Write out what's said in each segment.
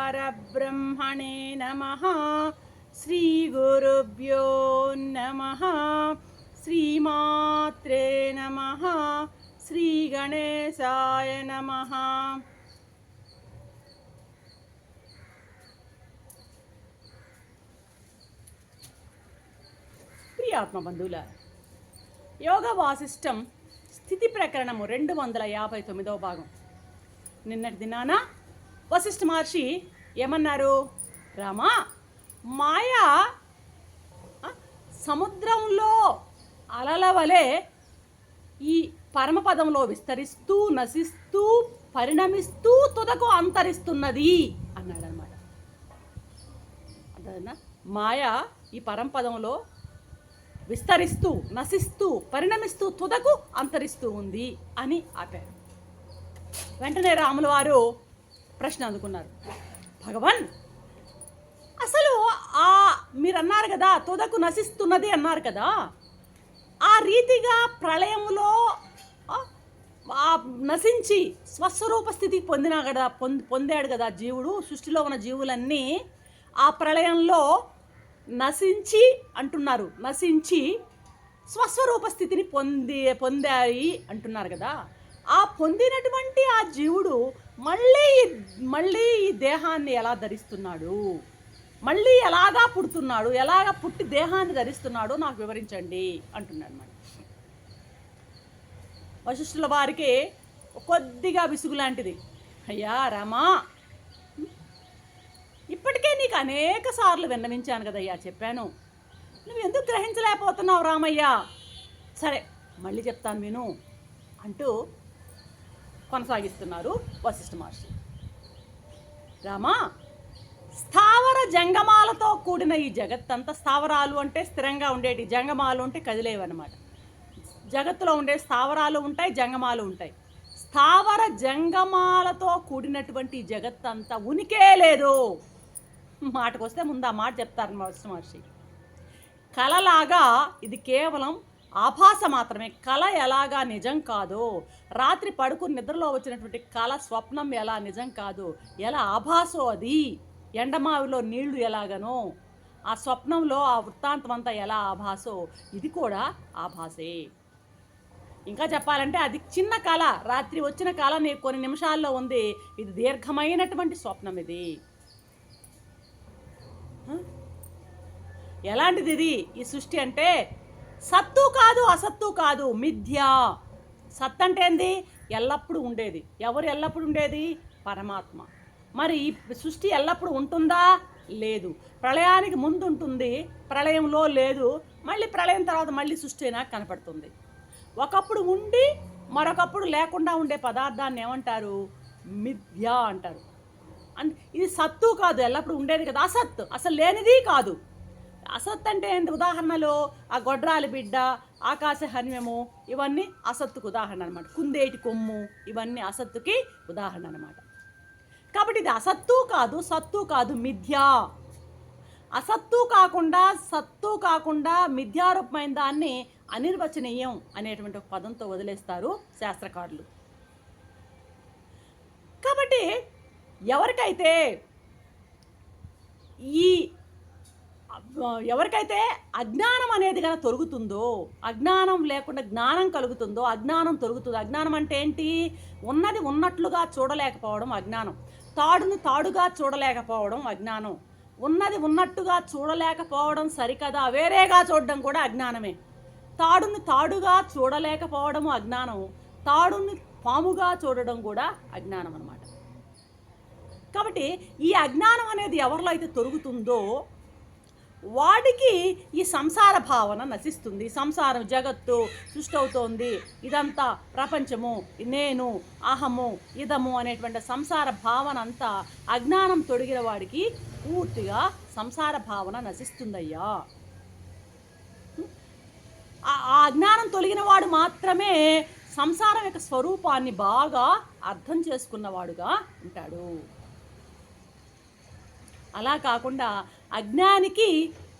श्रीरामचन्द्रपरब्रह्मणे नमः श्रीगुरुभ्यो नमः श्रीमात्रे नमः श्रीगणेशाय नमः ప్రియాత్మ బంధువుల యోగ వాసిష్టం స్థితి ప్రకరణము రెండు వందల యాభై తొమ్మిదవ భాగం నిన్నటి దినాన వశిష్ఠ మహర్షి ఏమన్నారు? రామా మాయ సముద్రంలో అలల వలె ఈ పరమపదంలో విస్తరిస్తూ నశిస్తూ పరిణమిస్తూ తుదకు అంతరిస్తున్నది అన్నాడు అనమాట అర్థమైందా? మాయ ఈ పరంపదంలో విస్తరిస్తూ నశిస్తూ పరిణమిస్తూ తుదకు అంతరిస్తూ ఉంది అని ఆపారు. వెంటనే రాముల వారు ప్రశ్న అందుకున్నారు. భగవాన్ అసలు ఆ మీరు అన్నారు కదా తుదకు నశిస్తున్నది అన్నారు కదా ఆ రీతిగా ప్రళయంలో నశించి స్వస్వరూప స్థితికి పొందినా కదా పొంది పొందాడు కదా జీవుడు సృష్టిలో ఉన్న జీవులన్నీ ఆ ప్రళయంలో నశించి అంటున్నారు. నశించి స్వస్వరూప స్థితిని పొంది పొందాయి అంటున్నారు కదా. ఆ పొందినటువంటి ఆ జీవుడు మళ్ళీ మళ్ళీ ఈ దేహాన్ని ఎలా ధరిస్తున్నాడు? మళ్ళీ ఎలాగా పుడుతున్నాడు? ఎలాగ పుట్టి దేహాన్ని ధరిస్తున్నాడో నాకు వివరించండి అంటున్నాడు అనమాట వశిష్ఠుల వారికి కొద్దిగా విసుగు లాంటిది. అయ్యా రామా ఇప్పటికే నీకు అనేక సార్లు విన్నవించాను కదయ్యా చెప్పాను. నువ్వు ఎందుకు గ్రహించలేకపోతున్నావు రామయ్య? సరే మళ్ళీ చెప్తాను విను అంటూ కొనసాగిస్తున్నారు వశిష్ఠ మహర్షి. రామా స్థావర జంగమాలతో కూడిన ఈ జగత్తంతా స్థావరాలు అంటే స్థిరంగా ఉండేటి జంగమాలు అంటే కదిలేవన్నమాట. జగత్తులో ఉండే స్థావరాలు ఉంటాయి జంగమాలు ఉంటాయి. స్థావర జంగమాలతో కూడినటువంటి జగత్తంతా ఉనికే లేదు. మాటకు వస్తే ముందు ఆ మాట చెప్తారు వశిష్ఠ మహర్షి. కలలాగా ఇది కేవలం ఆభాస మాత్రమే. కళ ఎలాగా నిజం కాదో రాత్రి పడుకుని నిద్రలో వచ్చినటువంటి కళ స్వప్నం ఎలా నిజం కాదు ఎలా ఆభాసో అది. ఎండమావిలో నీళ్ళు ఎలాగనో ఆ స్వప్నంలో ఆ వృత్తాంతం అంతా ఎలా ఆభాసో ఇది కూడా ఆభాసే. ఇంకా చెప్పాలంటే అది చిన్న కళ. రాత్రి వచ్చిన కళ నీకు కొన్ని నిమిషాల్లో ఉంది. ఇది దీర్ఘమైనటువంటి స్వప్నం ఇది. ఎలాంటిది ఇది? ఈ సృష్టి అంటే సత్తు కాదు అసత్తు కాదు మిథ్య. సత్ అంటే ఏంది ఎల్లప్పుడూ ఉండేది. ఎవరు ఎల్లప్పుడు ఉండేది? పరమాత్మ. మరి ఈ సృష్టి ఎల్లప్పుడూ ఉంటుందా? లేదు. ప్రళయానికి ముందు ఉంటుంది ప్రళయంలో లేదు. మళ్ళీ ప్రళయం తర్వాత మళ్ళీ సృష్టి అయినా కనపడుతుంది. ఒకప్పుడు ఉండి మరొకప్పుడు లేకుండా ఉండే పదార్థాన్ని ఏమంటారు? మిథ్య అంటారు. అండ్ ఇది సత్తు కాదు ఎల్లప్పుడు ఉండేది కదా. అసత్ అసలు లేనిది కాదు. అసత్ అంటే ఏంటి? ఉదాహరణలు ఆ గొడ్రాలి బిడ్డ ఆకాశహన్యము ఇవన్నీ అసత్తుకు ఉదాహరణ అనమాట కుందేటి కొమ్ము ఇవన్నీ అసత్తుకి ఉదాహరణ అనమాట కాబట్టి ఇది అసత్తు కాదు సత్తు కాదు మిథ్య. అసత్తు కాకుండా సత్తు కాకుండా మిథ్యారూపమైన దాన్ని అనిర్వచనీయం అనేటువంటి ఒక పదంతో వదిలేస్తారు శాస్త్రకారులు. కాబట్టి ఎవరికైతే ఈ ఎవరికైతే అజ్ఞానం అనేది కనుక తొలుగుతుందో అజ్ఞానం లేకుండా జ్ఞానం కలుగుతుందో అజ్ఞానం తొలుగుతుంది అజ్ఞానం అంటే ఏంటి? ఉన్నది ఉన్నట్లుగా చూడలేకపోవడం అజ్ఞానం. తాడును తాడుగా చూడలేకపోవడం అజ్ఞానం. ఉన్నది ఉన్నట్టుగా చూడలేకపోవడం సరికదా? వేరేగా చూడడం కూడా అజ్ఞానమే. తాడును తాడుగా చూడలేకపోవడం అజ్ఞానం. తాడుని పాముగా చూడడం కూడా అజ్ఞానం అనమాట కాబట్టి ఈ అజ్ఞానం అనేది ఎవరిలో అయితే తొరుగుతుందో వాడికి ఈ సంసార భావన నశిస్తుంది. సంసారం జగత్తు సృష్టి అవుతోంది ఇదంతా ప్రపంచము నేను అహము ఇదము అనేటువంటి సంసార భావన అంతా అజ్ఞానం తొడిగిన వాడికి పూర్తిగా సంసార భావన నశిస్తుందయ్యా. ఆ ఆ అజ్ఞానం తొలగిన వాడు మాత్రమే సంసారం యొక్క స్వరూపాన్ని బాగా అర్థం చేసుకున్నవాడుగా ఉంటాడు. అలా కాకుండా అజ్ఞానికి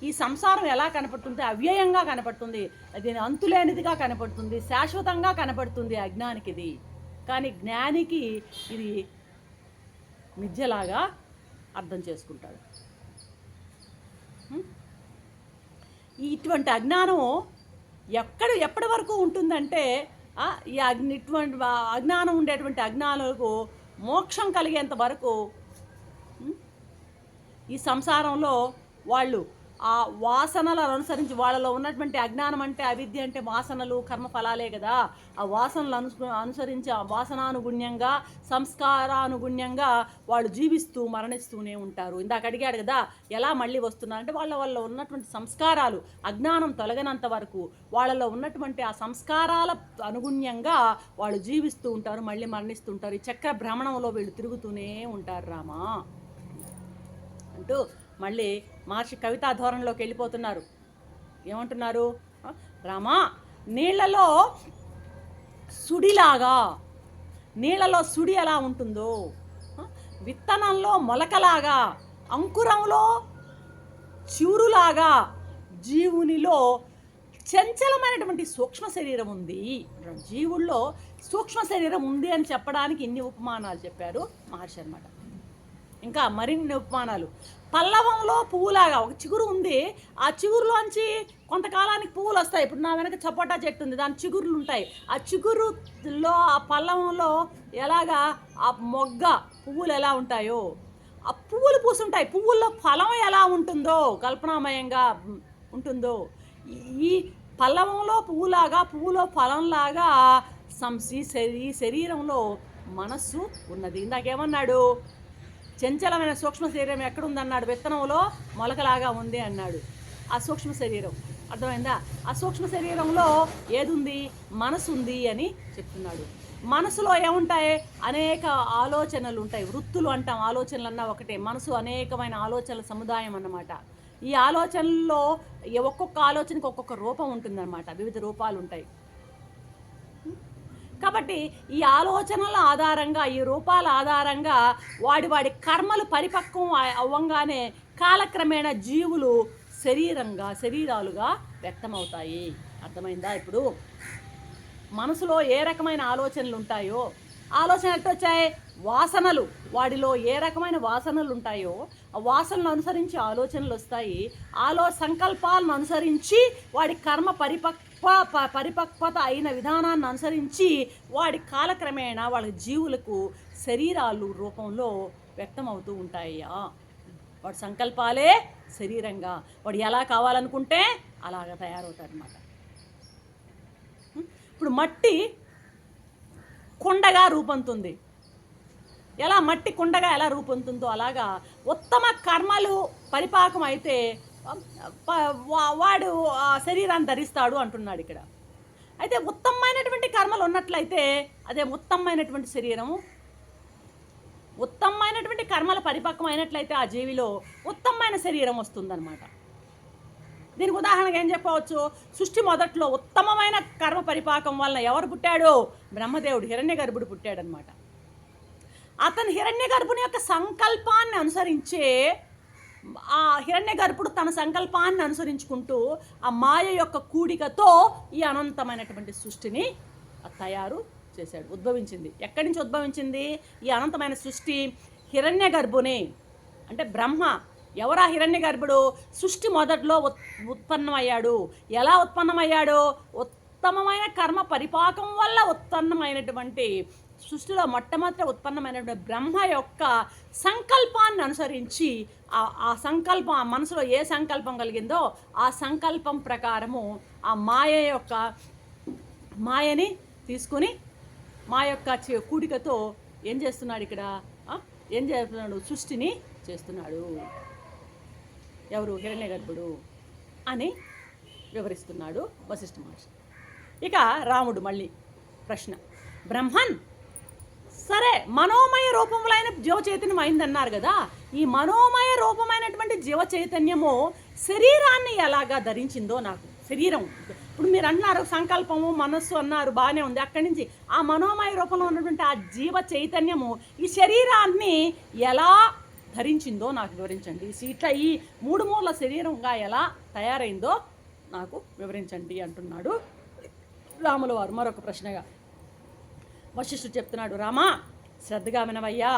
ఈ సంసారం ఎలా కనపడుతుంది? అవ్యయంగా కనపడుతుంది. అది అంతులేనిదిగా కనపడుతుంది. శాశ్వతంగా కనపడుతుంది అజ్ఞానికి ఇది కానీ జ్ఞానికి ఇది మిథ్యలాగా అర్థం చేసుకుంటాడు. ఈ ఇటువంటి అజ్ఞానం ఎక్కడ ఎప్పటి వరకు ఉంటుందంటే ఈ అగ్ని ఇటువంటి అజ్ఞానం ఉండేటువంటి అజ్ఞానులకు మోక్షం కలిగేంత వరకు ఈ సంసారంలో వాళ్ళు ఆ వాసనలను అనుసరించి వాళ్ళలో ఉన్నటువంటి అజ్ఞానం అంటే అవిద్య అంటే వాసనలు కర్మఫలాలే కదా. ఆ వాసనలు అను అనుసరించి ఆ వాసనానుగుణ్యంగా సంస్కారానుగుణ్యంగా వాళ్ళు జీవిస్తూ మరణిస్తూనే ఉంటారు. ఇందాక అడిగాడు కదా ఎలా మళ్ళీ వస్తున్నారంటే వాళ్ళ వల్ల ఉన్నటువంటి సంస్కారాలు అజ్ఞానం తొలగనంత వరకు వాళ్ళలో ఉన్నటువంటి ఆ సంస్కారాల అనుగుణ్యంగా వాళ్ళు జీవిస్తూ ఉంటారు మళ్ళీ మరణిస్తుంటారు ఈ చక్ర భ్రమణంలో వీళ్ళు తిరుగుతూనే ఉంటారు రామా. అంటూ మళ్ళీ మహర్షి కవితా ధోరణిలోకి వెళ్ళిపోతున్నారు. ఏమంటున్నారు? రామా నీళ్ళలో సుడిలాగా నీళ్ళలో సుడి ఎలా ఉంటుందో? విత్తనంలో మొలకలాగా అంకురంలో చివురులాగా జీవునిలో చంచలమైనటువంటి సూక్ష్మ శరీరం ఉంది. జీవుల్లో సూక్ష్మ శరీరం ఉంది అని చెప్పడానికి ఇన్ని ఉపమానాలు చెప్పారు మహర్షి అన్నమాట. ఇంకా మరిన్ని ఉపమానాలు. పల్లవంలో పువ్వులాగా ఒక చిగురు ఉంది. ఆ చిగురులోంచి కొంతకాలానికి పువ్వులు వస్తాయి. ఇప్పుడు నా వెనక చపోటా చెట్టు ఉంది. దాని చిగురులు ఉంటాయి. ఆ చిగురులో ఆ పల్లవంలో ఎలాగా ఆ మొగ్గ పువ్వులు ఎలా ఉంటాయో ఆ పువ్వులు పూసుంటాయి. పువ్వుల్లో ఫలం ఎలా ఉంటుందో కల్పనామయంగా ఉంటుందో ఈ పల్లవంలో పువ్వులాగా పువ్వులో ఫలంలాగా సంసి శరీ- శరీరంలో మనస్సు ఉన్నది. ఇందాకేమన్నాడు? చంచలమైన సూక్ష్మ శరీరం ఎక్కడుందన్నాడు? విత్తనంలో మొలకలాగా ఉంది అన్నాడు. ఆ సూక్ష్మ శరీరం. అర్థమైందా? ఆ సూక్ష్మ శరీరంలో ఏదుంది? మనసు ఉంది అని చెప్తున్నాడు. మనసులో ఏముంటాయి? అనేక ఆలోచనలు ఉంటాయి వృత్తులు అంటాం. ఆలోచనలు అన్నా ఒకటే. మనసు అనేకమైన ఆలోచనల సముదాయం అన్నమాట. ఈ ఆలోచనల్లో ఒక్కొక్క ఆలోచనకి ఒక్కొక్క రూపం ఉంటుందన్నమాట. వివిధ రూపాలు ఉంటాయి కాబట్టి ఈ ఆలోచనల ఆధారంగా ఈ రూపాల ఆధారంగా వాడి వాడి కర్మలు పరిపక్వం అవ్వంగానే కాలక్రమేణా జీవులు శరీరంగా శరీరాలుగా వ్యక్తమవుతాయి. అర్థమైందా ఇప్పుడు? మనసులో ఏ రకమైన ఆలోచనలు ఉంటాయో ఆలోచన ఎట్టొచ్చాయి వాసనలు. వాడిలో ఏ రకమైన వాసనలు ఉంటాయో ఆ వాసనలు అనుసరించి ఆలోచనలు వస్తాయి. ఆలో సంకల్పాలను అనుసరించి వాడి కర్మ పరిపక్ ప- పరిపక్వత అయిన విధానాన్ని అనుసరించి వాడి కాలక్రమేణా వాళ్ళ జీవులకు శరీరాలు రూపంలో వ్యక్తమవుతూ ఉంటాయ్యా. వాడి సంకల్పాలే శరీరంగా. వాడు ఎలా కావాలనుకుంటే అలాగ తయారవుతారనమాట ఇప్పుడు మట్టి కుండగా రూపొందుతుంది. ఎలా మట్టి కుండగా ఎలా రూపొందుతుందో అలాగా ఉత్తమ కర్మలు పరిపాకం అయితే వాడు ఆ శరీరాన్ని ధరిస్తాడు అంటున్నాడు ఇక్కడ. అయితే ఉత్తమమైనటువంటి కర్మలు ఉన్నట్లయితే అదే ఉత్తమమైనటువంటి శరీరము ఉత్తమమైనటువంటి కర్మల పరిపక్వం అయినట్లయితే ఆ జీవిలో ఉత్తమమైన శరీరం వస్తుందన్నమాట. దీనికి ఉదాహరణగా ఏం చెప్పవచ్చు? సృష్టి మొదట్లో ఉత్తమమైన కర్మ పరిపాకం వలన ఎవరు పుట్టాడో? బ్రహ్మదేవుడు హిరణ్య గర్భుడు పుట్టాడనమాట అతను హిరణ్య గర్భుని యొక్క సంకల్పాన్ని అనుసరించే ఆ హిరణ్య గర్భుడు తన సంకల్పాన్ని అనుసరించుకుంటూ ఆ మాయ యొక్క కూడికతో ఈ అనంతమైనటువంటి సృష్టిని తయారు చేశాడు ఉద్భవించింది. ఎక్కడి నుంచి ఉద్భవించింది? ఈ అనంతమైన సృష్టి హిరణ్య గర్భుని అంటే బ్రహ్మ. ఎవరా హిరణ్య గర్భుడు సృష్టి మొదట్లో ఉత్ ఉత్పన్నమయ్యాడు. ఎలా ఉత్పన్నమయ్యాడు? ఉత్తమమైన కర్మ పరిపాకం వల్ల ఉత్పన్నమైనటువంటి సృష్టిలో మొట్టమొదట ఉత్పన్నమైనటువంటి బ్రహ్మ యొక్క సంకల్పాన్ని అనుసరించి ఆ ఆ సంకల్పం ఆ మనసులో ఏ సంకల్పం కలిగిందో ఆ సంకల్పం ప్రకారము ఆ మాయ యొక్క మాయని తీసుకొని మా యొక్క కూడికతో ఏం చేస్తున్నాడు ఇక్కడ? ఏం చేస్తున్నాడు? సృష్టిని చేస్తున్నాడు. ఎవరు? హిరణ్య గర్భుడు అని వివరిస్తున్నాడు వశిష్ఠ మహర్షి. ఇక రాముడు మళ్ళీ ప్రశ్న. బ్రహ్మన్ సరే మనోమయ రూపములైన జీవ చైతన్యం అయిందన్నారు కదా. ఈ మనోమయ రూపమైనటువంటి జీవ చైతన్యము శరీరాన్ని ఎలాగా ధరించిందో నాకు శరీరం. ఇప్పుడు మీరు అన్నారు సంకల్పము మనస్సు అన్నారు బాగానే ఉంది. అక్కడి నుంచి ఆ మనోమయ రూపంలో ఉన్నటువంటి ఆ జీవ చైతన్యము ఈ శరీరాన్ని ఎలా ధరించిందో నాకు వివరించండి. ఇట్లా ఈ మూడు మూల శరీరంగా ఎలా తయారైందో నాకు వివరించండి అంటున్నాడు రాముల వారు మరొక ప్రశ్నగా వశిష్ఠుడు చెప్తున్నాడు రామా శ్రద్ధగా వినవయ్యా.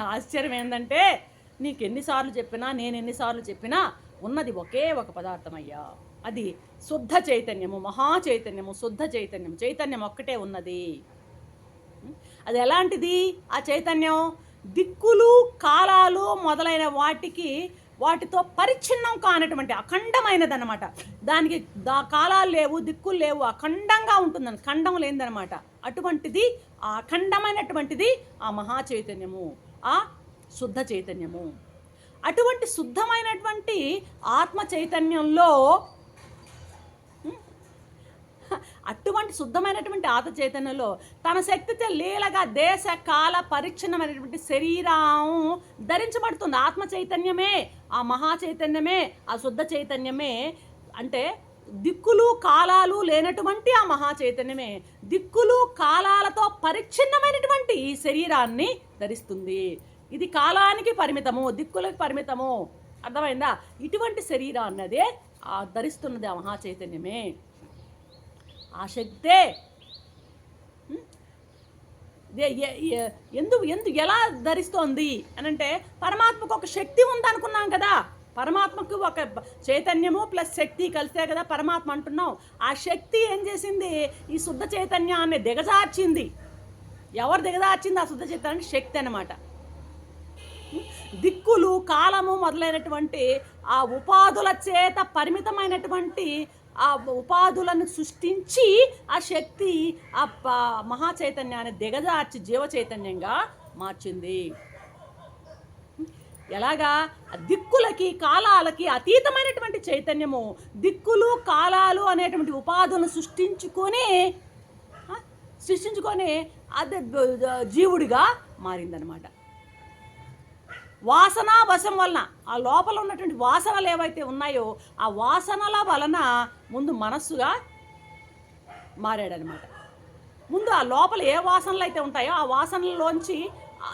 ఆశ్చర్యం ఏంటంటే నీకు ఎన్నిసార్లు చెప్పినా నేను ఎన్నిసార్లు చెప్పినా ఉన్నది ఒకే ఒక పదార్థం అయ్యా అది శుద్ధ చైతన్యము మహా చైతన్యము శుద్ధ చైతన్యము చైతన్యం ఒక్కటే ఉన్నది. అది ఎలాంటిది? ఆ చైతన్యం దిక్కులు కాలాలు మొదలైన వాటికి వాటితో పరిచ్ఛిన్నం కానటువంటి అఖండమైనదన్నమాట. దానికి దా కాలాలు లేవు దిక్కులు లేవు అఖండంగా ఉంటుందని ఖండం లేదనమాట అటువంటిది ఆ అఖండమైనటువంటిది ఆ మహా చైతన్యము ఆ శుద్ధ చైతన్యము. అటువంటి శుద్ధమైనటువంటి ఆత్మ చైతన్యంలో అటువంటి శుద్ధమైనటువంటి ఆత చైతన్యంలో తన శక్తితో లీలగా దేశ కాల పరిచ్ఛిన్నమైనటువంటి శరీరం ధరించబడుతుంది. ఆత్మ చైతన్యమే ఆ మహా చైతన్యమే ఆ శుద్ధ చైతన్యమే. అంటే దిక్కులు కాలాలు లేనటువంటి ఆ మహా చైతన్యమే దిక్కులు కాలాలతో పరిచ్ఛిన్నమైనటువంటి ఈ శరీరాన్ని ధరిస్తుంది. ఇది కాలానికి పరిమితము దిక్కులకు పరిమితము. అర్థమైందా? ఇటువంటి శరీరం అన్నదే ధరిస్తున్నది ఆ మహా చైతన్యమే. ఆ శక్తే ఎందు ఎందుకు ఎలా ధరిస్తోంది అని అంటే పరమాత్మకు ఒక శక్తి ఉందనుకున్నాం కదా. పరమాత్మకు ఒక చైతన్యము ప్లస్ శక్తి కలిస్తే కదా పరమాత్మ అంటున్నాం ఆ శక్తి ఏం చేసింది? ఈ శుద్ధ చైతన్యాన్ని దిగజార్చింది. ఎవరు దిగజార్చింది ఆ శుద్ధ చైతన్యాన్ని శక్తి అనమాట దిక్కులు కాలము మొదలైనటువంటి ఆ ఉపాధుల చేత పరిమితమైనటువంటి ఆ ఉపాధులను సృష్టించి ఆ శక్తి ఆ ప- మహా చైతన్యాన్ని దిగజార్చి జీవ చైతన్యంగా మార్చింది. ఎలాగా? దిక్కులకి కాలాలకి అతీతమైనటువంటి చైతన్యము దిక్కులు కాలాలు అనేటువంటి ఉపాధులను సృష్టించుకొని సృష్టించుకొని అది జీవుడిగా మారిందనమాట వాసన వశం వలన ఆ లోపల ఉన్నటువంటి వాసనలు ఏవైతే ఉన్నాయో ఆ వాసనల వలన ముందు మనస్సుగా మారాడనమాట. ముందు ఆ లోపల ఏ వాసనలు అయితే ఉంటాయో ఆ వాసనలోంచి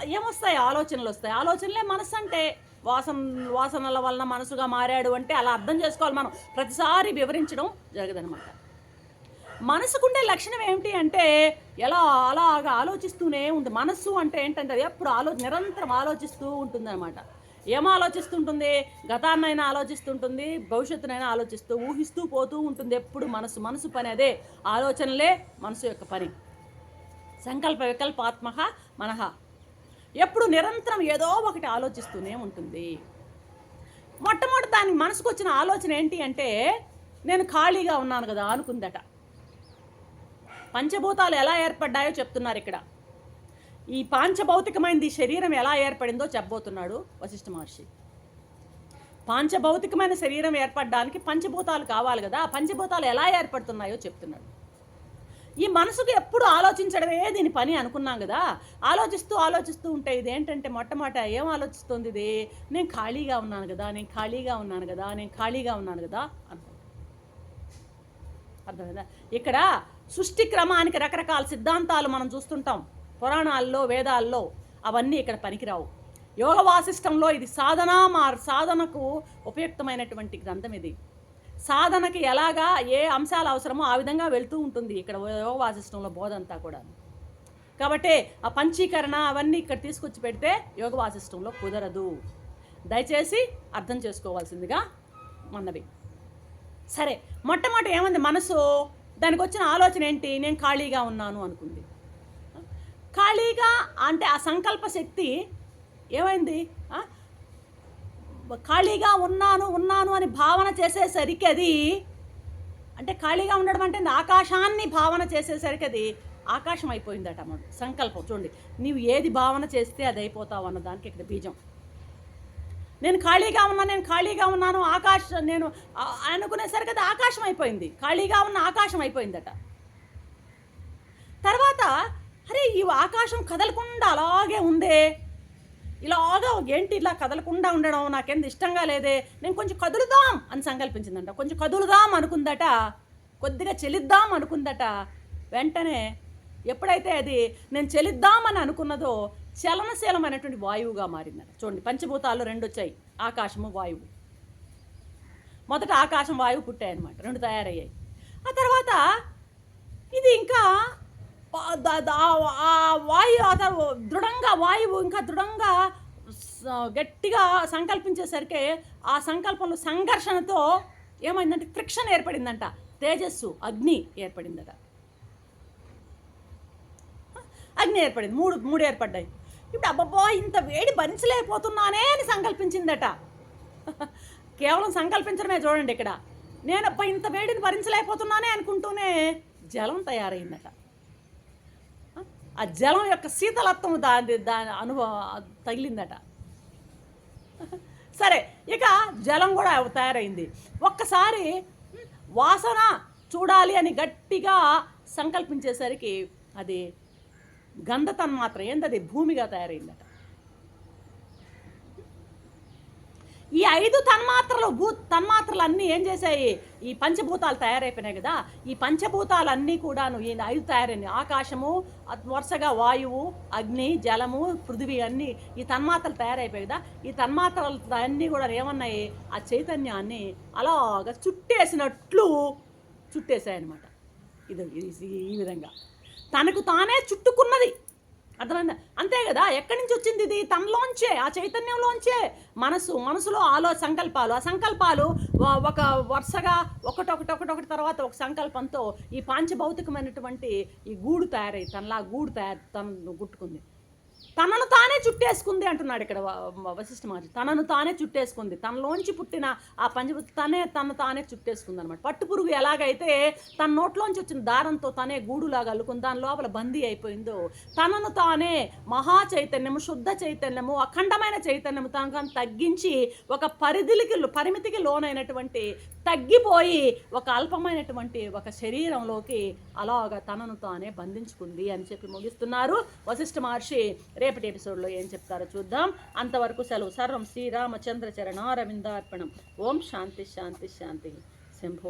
ఏమొస్తాయి? ఆలోచనలు వస్తాయి. ఆలోచనలే మనసు అంటే వాసన వాసనల వలన మనసుగా మారాడు అంటే అలా అర్థం చేసుకోవాలి మనం. ప్రతిసారి వివరించడం జరగదనమాట. మనసుకుండే లక్షణం ఏమిటి అంటే ఎలా అలాగా ఆలోచిస్తూనే ఉంది. మనస్సు అంటే ఏంటంటే ఎప్పుడు ఆలో నిరంతరం ఆలోచిస్తూ ఉంటుంది అనమాట ఏం ఆలోచిస్తుంటుంది? గతాన్నైనా ఆలోచిస్తుంటుంది భవిష్యత్తునైనా ఆలోచిస్తూ ఊహిస్తూ పోతూ ఉంటుంది ఎప్పుడు మనసు. మనసు పని అదే. ఆలోచనలే మనసు యొక్క పని. సంకల్ప వికల్పాత్మక మనహ. ఎప్పుడు నిరంతరం ఏదో ఒకటి ఆలోచిస్తూనే ఉంటుంది. మొట్టమొదటి దానికి మనసుకు వచ్చిన ఆలోచన ఏంటి అంటే నేను ఖాళీగా ఉన్నాను కదా అనుకుందట. పంచభూతాలు ఎలా ఏర్పడ్డాయో చెప్తున్నారు ఇక్కడ. ఈ పాంచభౌతికమైనది శరీరం ఎలా ఏర్పడిందో చెప్పబోతున్నాడు వశిష్ఠ మహర్షి. పాంచభౌతికమైన శరీరం ఏర్పడడానికి పంచభూతాలు కావాలి కదా ఆ పంచభూతాలు ఎలా ఏర్పడుతున్నాయో చెప్తున్నాడు. ఈ మనసుకు ఎప్పుడు ఆలోచించడమే దీని పని అనుకున్నాం కదా. ఆలోచిస్తూ ఆలోచిస్తూ ఉంటే ఇది ఏంటంటే మొట్టమొదట ఏం ఆలోచిస్తుంది ఇది? నేను ఖాళీగా ఉన్నాను కదా నేను ఖాళీగా ఉన్నాను కదా నేను ఖాళీగా ఉన్నాను కదా అనుకో అర్థమైందా? ఇక్కడ సృష్టి క్రమానికి రకరకాల సిద్ధాంతాలు మనం చూస్తుంటాం. పురాణాల్లో వేదాల్లో అవన్నీ ఇక్కడ పనికిరావు. యోగ వాసిష్టంలో ఇది సాధన మార్ సాధనకు ఉపయుక్తమైనటువంటి గ్రంథం ఇది. సాధనకి ఎలాగా ఏ అంశాలు అవసరమో ఆ విధంగా వెళ్తూ ఉంటుంది ఇక్కడ యోగ వాసిష్టంలో బోధ అంతా కూడా కాబట్టి ఆ పంచీకరణ అవన్నీ ఇక్కడ తీసుకొచ్చి పెడితే యోగ వాసిష్టంలో కుదరదు. దయచేసి అర్థం చేసుకోవాల్సిందిగా మనవి. సరే మొట్టమొదటి ఏముంది మనసు? దానికి వచ్చిన ఆలోచన ఏంటి? నేను ఖాళీగా ఉన్నాను అనుకుంది. ఖాళీగా అంటే ఆ సంకల్ప శక్తి ఏమైంది? ఖాళీగా ఉన్నాను ఉన్నాను అని భావన చేసేసరికి అది అంటే ఖాళీగా ఉండడం అంటే ఆకాశాన్ని భావన చేసేసరికి అది ఆకాశం అయిపోయిందట అన్నమాట సంకల్పం. చూడండి నీవు ఏది భావన చేస్తే అది అయిపోతావు అన్న దానికి ఇక్కడ బీజం. నేను ఖాళీగా ఉన్నాను నేను ఖాళీగా ఉన్నాను ఆకాశం నేను అనుకునేసరికి అది ఆకాశం అయిపోయింది. ఖాళీగా ఉన్న ఆకాశం అయిపోయిందట. తర్వాత అరే ఈ ఆకాశం కదలకుండా అలాగే ఉందే. ఇలాగా ఏంటి ఇలా కదలకుండా ఉండడం? నాకెంత ఇష్టంగా లేదే. నేను కొంచెం కదులుదాం అని సంకల్పించిందంట. కొంచెం కదులుదాం అనుకుందట. కొద్దిగా చెలిద్దాం అనుకుందట. వెంటనే ఎప్పుడైతే అది నేను చెలిద్దామని అనుకున్నదో చలనశీలమైనటువంటి వాయువుగా మారిందట. చూడండి పంచభూతాలు రెండు వచ్చాయి. ఆకాశము వాయువు. మొదట ఆకాశం వాయువు పుట్టాయన్నమాట. రెండు తయారయ్యాయి. ఆ తర్వాత ఇది ఇంకా వాయువు ద- ఆ- దృఢంగా వాయువు ఇంకా దృఢంగా గట్టిగా సంకల్పించేసరికి ఆ సంకల్పంలో సంఘర్షణతో ఏమైందంటే ఫ్రిక్షన్ ఏర్పడిందంట. తేజస్సు అగ్ని ఏర్పడిందట. అగ్ని ఏర్పడింది. మూడు మూడు ఏర్పడ్డాయి. ఇప్పుడు అబ్బబ్బో ఇంత వేడి భరించలేకపోతున్నానే అని సంకల్పించిందట. కేవలం సంకల్పించడమే చూడండి ఇక్కడ. నేను అబ్బా ఇంత వేడిని భరించలేకపోతున్నానే అనుకుంటూనే జలం తయారైందట. ఆ జలం యొక్క శీతలత్వం దాని దాని అనుభవం తగిలిందట. సరే ఇక జలం కూడా తయారైంది. ఒక్కసారి వాసన చూడాలి అని గట్టిగా సంకల్పించేసరికి అది గంధ తన్మాత్ర ఏందది భూమిగా తయారైందట. ఈ ఐదు తన్మాత్రలు భూ తన్మాత్రలు అన్నీ ఏం చేశాయి? ఈ పంచభూతాలు తయారైపోయినాయి కదా. ఈ పంచభూతాలు అన్నీ కూడాను ఈ ఐదు తయారైనాయి. ఆకాశము వరుసగా వాయువు అగ్ని జలము పృథివీ అన్నీ ఈ తన్మాత్రలు తయారైపోయాయి కదా. ఈ తన్మాత్రలు అన్నీ కూడా ఏమన్నాయి? ఆ చైతన్యాన్ని అలాగ చుట్టేసినట్లు చుట్టేశాయన్నమాట. ఇది- ఈ విధంగా. తనకు తానే చుట్టుకున్నది. అర్థమైందా? అంతే కదా ఎక్కడి నుంచి వచ్చింది ఇది? తనలోంచే ఆ చైతన్యంలోంచే. మనసు మనసులో ఆలో సంకల్పాలు. ఆ సంకల్పాలు ఒక వరుసగా ఒకటొకటి ఒకటొకటి తర్వాత ఒక సంకల్పంతో ఈ పాంచభౌతికమైనటువంటి ఈ గూడు తయారై తనలా గూడు తయారు తను గుట్టుకుంది. తనను తానే చుట్టేసుకుంది అంటున్నాడు ఇక్కడ వశిష్ఠ మహర్షి. తనను తానే చుట్టేసుకుంది. తనలోంచి పుట్టిన ఆ పంచభూత తనే తను తానే చుట్టేసుకుంది అనమాట పట్టు పురుగు ఎలాగైతే తన నోట్లోంచి వచ్చిన దారంతో తనే గూడులాగా అల్లుకుంది దాని లోపల బందీ అయిపోయిందో తనను తానే మహా చైతన్యము శుద్ధ చైతన్యము అఖండమైన చైతన్యము తనకు తగ్గించి ఒక పరిధికి పరిమితికి లోనైనటువంటి తగ్గిపోయి ఒక అల్పమైనటువంటి ఒక శరీరంలోకి అలాగ తనను తానే బంధించుకుంది అని చెప్పి ముగిస్తున్నారు. వశిష్ఠ మహర్షి రేపటి ఎపిసోడ్లో ఏం చెప్తారో చూద్దాం. అంతవరకు సెలవు. సర్వం శ్రీరామచంద్ర చరణారవిందార్పణం ఓం శాంతి శాంతి శాంతి. శంభో